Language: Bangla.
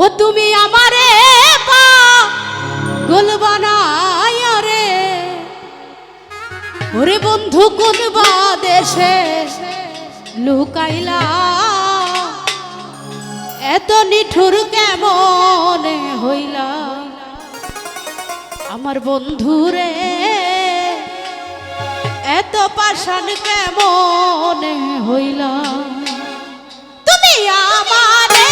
ও তুমি আমারে পাগল বানায় রে। ওরে বন্ধু, কোন বা দেশে লুকাইলা? এত নিঠুর কেমন হইলা? আমার বন্ধু রে, এত পাষাণ কেমন হইলা? তুমি আমারে